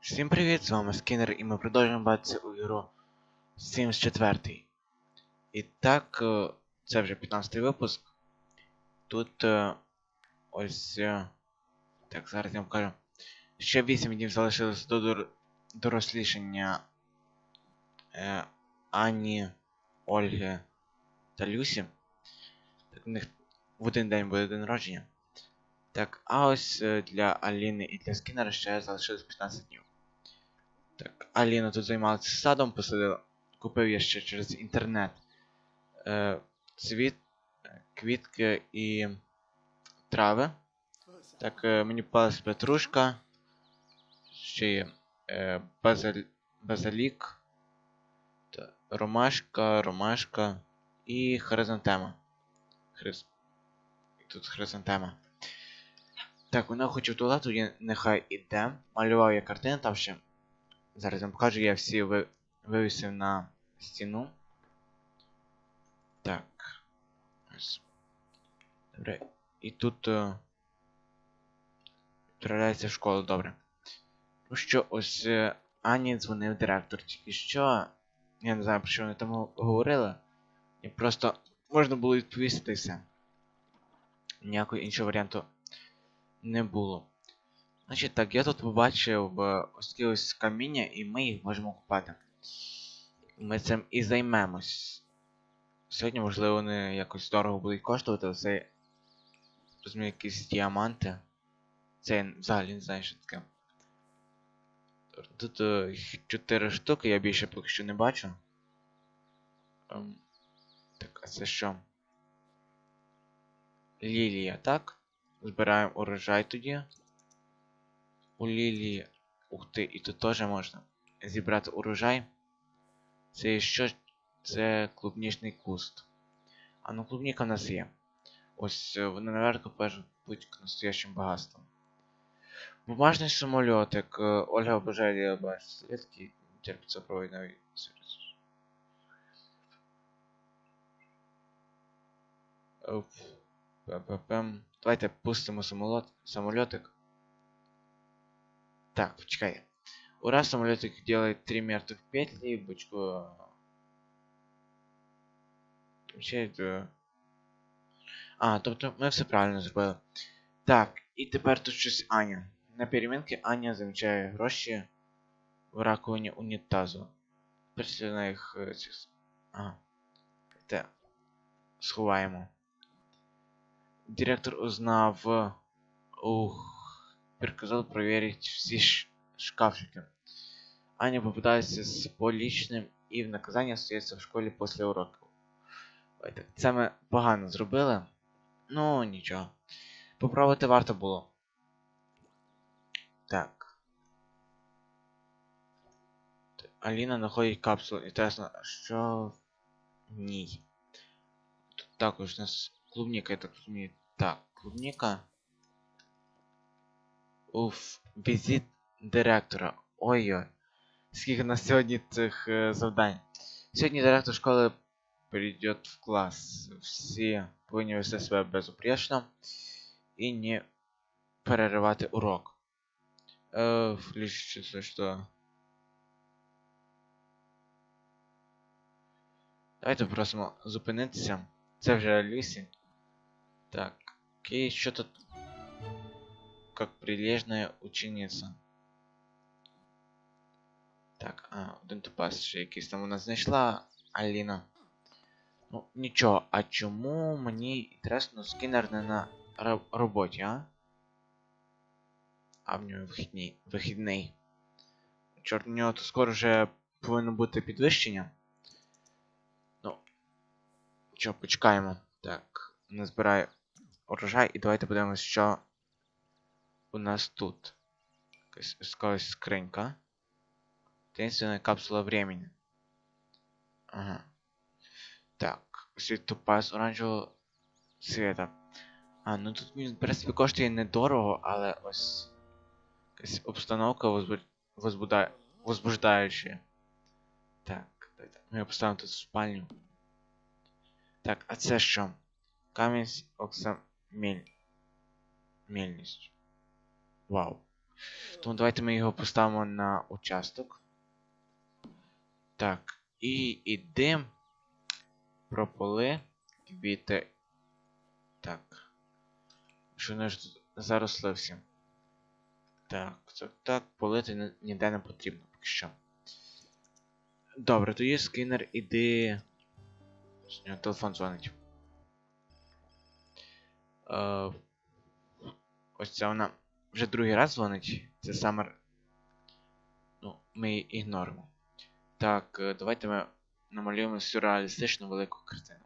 Всім привіт, з вами Скінер, і ми продовжуємо бачитися у ігру Sims 4. І так, е, це вже 15 випуск. Тут е, ось. е, Так, зараз я вам кажу. Ще 8 днів залишилось до дор- дорослішання Ані, Ольги та Люсі. Так, у них в один день буде день народження. Так, а ось для Аліни і для Скінера ще залишилось 15 днів. Аліна тут займалася садом, посадила. Купив я ще через інтернет е, цвіт, квітки і трави. Так, е, мені попалась петрушка, ще є е, базаль, базалік, та, ромашка, ромашка і хризантема. Хриз... Тут хризантема. Так, вона хоче в туалет, тоді нехай іде. Малював я картини там ще. Зараз вам покажу, я всі вивісив на стіну. Так. Ось. Добре. І тут. Е... Відправляється в школу, добре. Ну що, ось е... Ані дзвонив директор. Тільки що. Я не знаю, про що вони там говорили. І просто можна було відповісти все. Ніякого іншого варіанту не було. Значить так, я тут побачив е, ось такі ось каміння, і ми їх можемо купати. Ми цим і займемось. Сьогодні, можливо, вони якось дорого будуть коштувати, але це. Розумію, якісь діаманти. Це я взагалі не знаю, що таке. Тут е, їх 4 штуки, я більше поки що не бачу. Ем, так, а це що? Лілія, так? Збираємо урожай тоді. У Лілії. Ух ти, і тут теж можна зібрати урожай. Це що? Це клубнічний куст. А ну клубніка в нас є. Ось е, вони наверху кажуть будь настоящим багатством. Бумажний самольотик. е, Ольга обожає бачити слідки. Терпиться проводить новий сервіс. Давайте пустимо самолот, самолетик. Так, почекай. Ура, самолетик делает три мертвых петли, бочку... Ще это... А, тобто ми все правильно зробили. Так, і тепер тут щось Аня. На перемінки Аня замічає гроші в раковині унітазу. Перше на їх... е, ці с- Ага. Те. Сховаємо. Директор узнав... Ух... Приказал проверить все шкафчики. Аня попытается с поличным і в наказання остається в школі після уроків. Ой, так, це ми погано зробили. Ну, нічого. Поправити варто було. Так. Аліна знаходить капсулу. Інтересно, а що в ній? Тут також у нас клубніка, я так розумію. Так, клубніка. Уф, візит директора. Ой-ой. Скільки на сьогодні цих е, завдань. Сьогодні директор школи прийде в клас. Всі повинні вести себе безупречно і не переривати урок. Е, включиться, що. Давайте просимо зупинитися. Це вже Алісі. Так. Окей, що тут как прилежная ученица. Так, а, один ще якийсь там вона знайшла Аліна. Ну, нічого, а чому мені інтересно скінер не на ро- роботі, а? А в нього вихідний. вихідний. Чорт, у нього то скоро вже повинно бути підвищення. Ну. Що, почекаємо. Так, не збираю урожай і давайте подивимось, що у нас тут якась скринька. Таинственная капсула времени. Ага. Так, світ топаз оранжевого світа. А, ну тут він, в принципі, коштує недорого, але ось якась обстановка возбу... возбуждаюча. Так. Ми його поставимо тут спальню. Так, а це що? Камінь оксамель. Мельність. Вау. Тому давайте ми його поставимо на участок. Так. І ідемо прополи квіти. Так. Що не ж тут заросли всі. Так, так, так, полити ніде не потрібно поки що. Добре, тоді скинер іди. З нього телефон дзвонить. Е, ось це вона вже другий раз дзвонить. Це Самер. Ну, ми її ігноримо. Так, е, давайте ми намалюємо сюрреалістичну велику картину.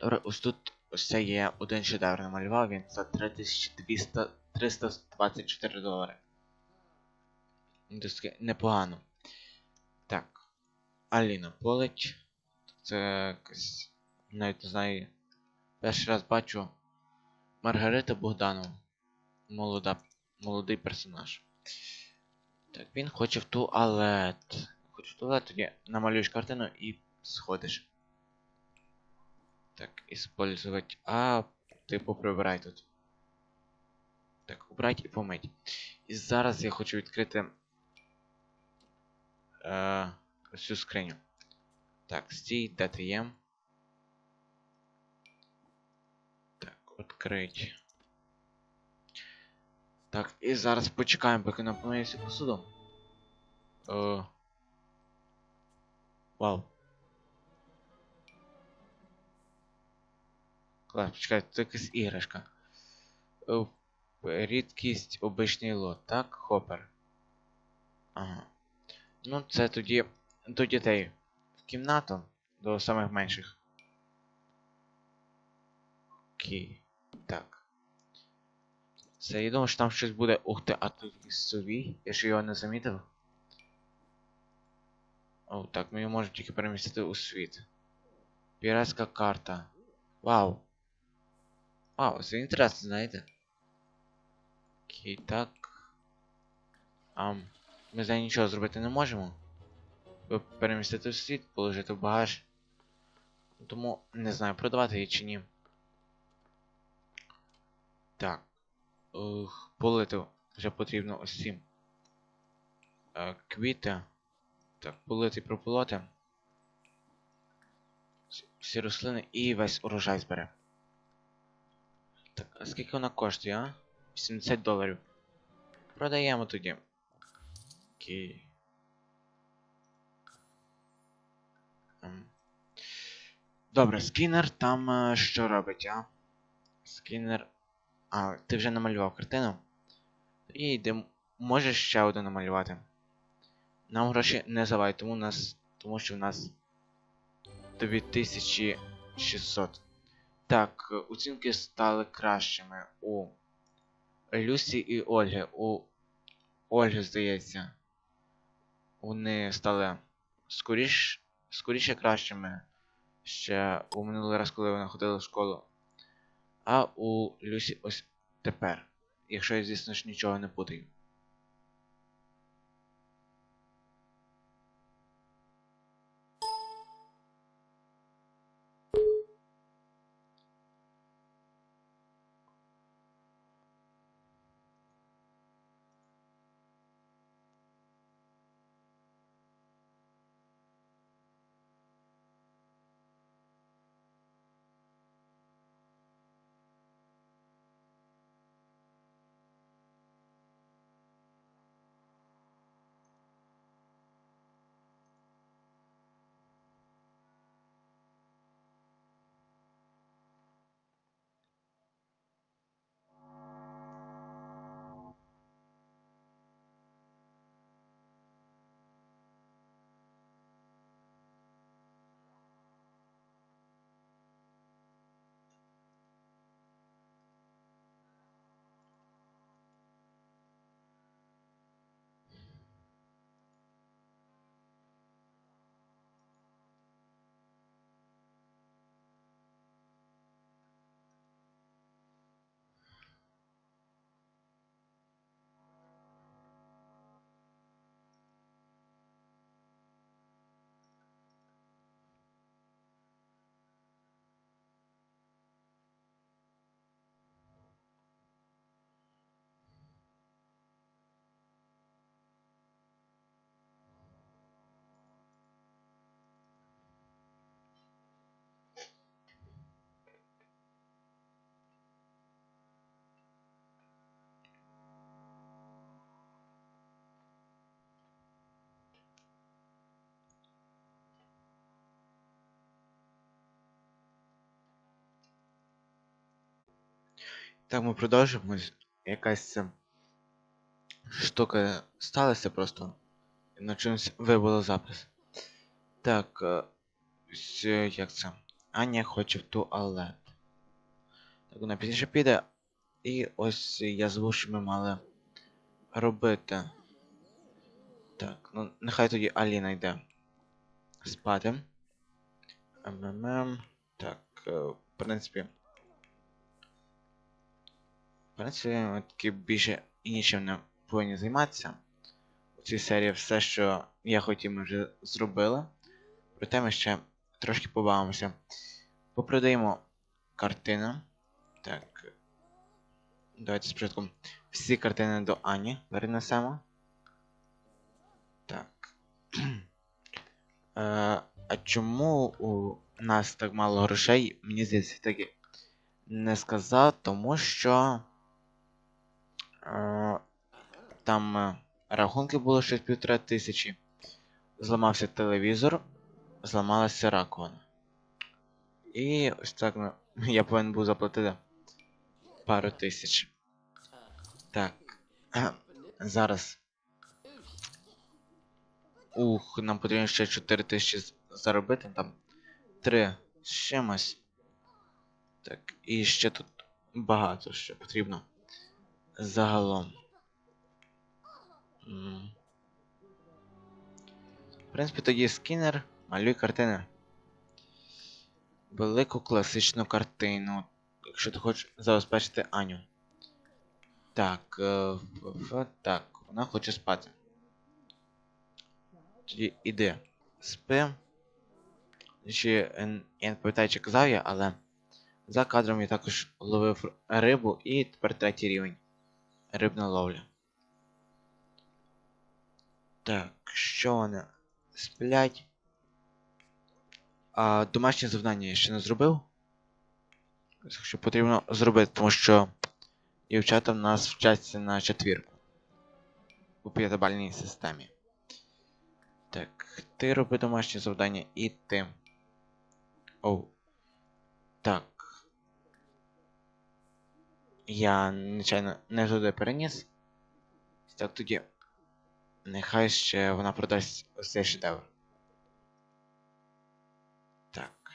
Добре, ось тут ось це є один шедевр намалював він за 3200 324 долари. Ну, непогано. Так. Аліна Полич. Це якась. Навіть не знаю. Перший раз бачу Маргарита Богданова. Молода, молодий персонаж. Так, він хоче в туалет. Хоче в туалет, тоді намалюєш картину і сходиш. Так, использовать. А, ти поприбирай тут. Так, убрать і помить. І зараз я хочу відкрити. Е, цю скриню. Так, стій, де ти є? Так, відкрить. Так, і зараз почекаємо, поки нам помиється посуду. Е... Вау. Клас, почекай, це якась іграшка. Е, Рідкість обичний лот, так? Хопер. Ага. Ну, це тоді до дітей. В кімнату до самих менших. Окей. Так. Це я думаю, що там щось буде. Ух ти, а тут якийсь. Я ще його не замітив. О, так, ми його можемо тільки перемістити у світ. Піратська карта. Вау. Вау, це інтересно, знаєте. Окей, так. Ам, ми з нею нічого зробити не можемо. Перемістити в світ, положити в багаж. Тому не знаю, продавати її чи ні. Так. Ух, полити вже потрібно ось ці. Е, квіти. Так, полити і прополоти. Всі- Всі рослини і весь урожай збере. Так, а скільки вона коштує, а? 80 доларів. Продаємо тоді. Окей. Ем. Добре, скінер там е, що робить, а? Скінер. А, ти вже намалював картину? І йди. Можеш ще одну намалювати. Нам гроші не завай, тому нас. Тому що в нас 2600. Так, оцінки стали кращими у Люсі і Ольги. У Ольги, здається. Вони стали скоріш, скоріше кращими ще у минулий раз, коли вона ходила в школу. А у Люсі ось тепер. Якщо я, звісно ж, нічого не путаю. Так, ми продовжимо. Якась штука сталася просто. На чомусь вибило запис. Так, е, як це? Аня хоче в туалет. Так, вона пізніше піде. І ось я забув, що ми мали робити. Так, ну нехай тоді Аліна йде спати. МММ. Так, е, в принципі. Ми таки більше нічим не повинні займатися. У цій серії все, що я хотів, ми вже зробили. Проте ми ще трошки побавимося. Попродаємо картини. Так. Давайте спочатку всі картини до Ані перенесемо. Так. Е, а чому у нас так мало грошей? Мені здається, таки не сказав, тому що. Там е, рахунки було щось півтора тисячі. Зламався телевізор, зламалася раковина. І ось так ну, я повинен був заплатити пару тисяч. Так. Зараз. Ух, нам потрібно ще 4 тисячі заробити. Там 3 з чимось. Так, і ще тут багато що потрібно. Загалом. В принципі, тоді скінер, малюй картини. Велику класичну картину. Якщо ти хочеш забезпечити Аню. Так, е, так, вона хоче спати. Тоді іди. Спи. Ще, я не пам'ятаю, чи казав я, але за кадром я також ловив рибу і тепер третій рівень. Рибна ловля. Так, що вони сплять? А, домашнє завдання я ще не зробив. Що потрібно зробити, тому що дівчата в нас вчаться на четвірку. У п'ятибальній системі. Так, ти роби домашнє завдання і ти. Оу. Так. Я, нечайно, не туди переніс. Так тоді. Нехай ще вона продасть ось цей шедевр. Так.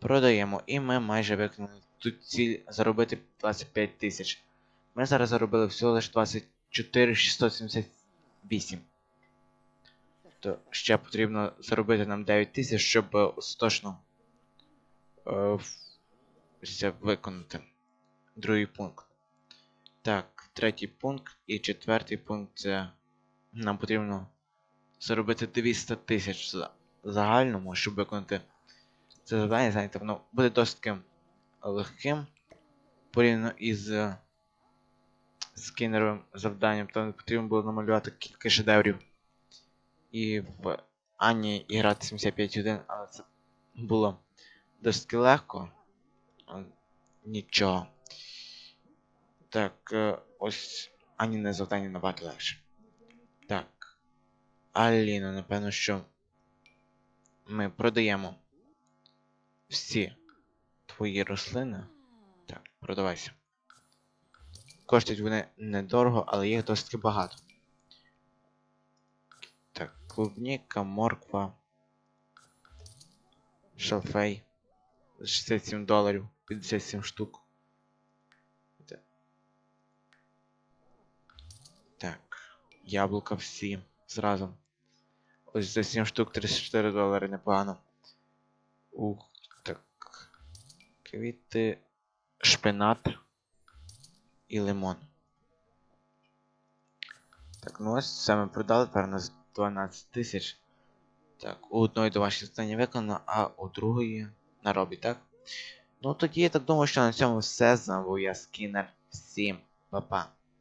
Продаємо. І ми майже виконали тут ціль заробити 25 тисяч. Ми зараз заробили всього лише 24 678. То ще потрібно заробити нам 9 тисяч, щоб остаточно е, виконати. Другий пункт. Так, третій пункт і четвертий пункт це нам потрібно заробити 200 тисяч за загальному, щоб виконати це завдання, знаєте, воно буде досить легким порівняно із е, скінеровим завданням. Там потрібно було намалювати кілька шедеврів. І в Ані грати 75 годин, але це було досить легко. Нічого. Так, е, ось Аніне завдання набагато легше. Так. Аліна, напевно, що ми продаємо всі твої рослини. Так, продавайся. Коштують вони недорого, але їх досить багато. Так, клубніка, морква. Шалфей. 67 доларів, 57 штук. Та- Так, яблука всі зразу. Ось за 7 штук 34 долари непогано. Ух, так. Квіти, шпинат і лимон. Так, ну ось це ми продали, тепер у нас 12 тисяч. Так, у одної домашнє завдання виконано, а у другої на робі, так? Ну тоді я так думаю, що на цьому все. З я Скінер. Всім па-па.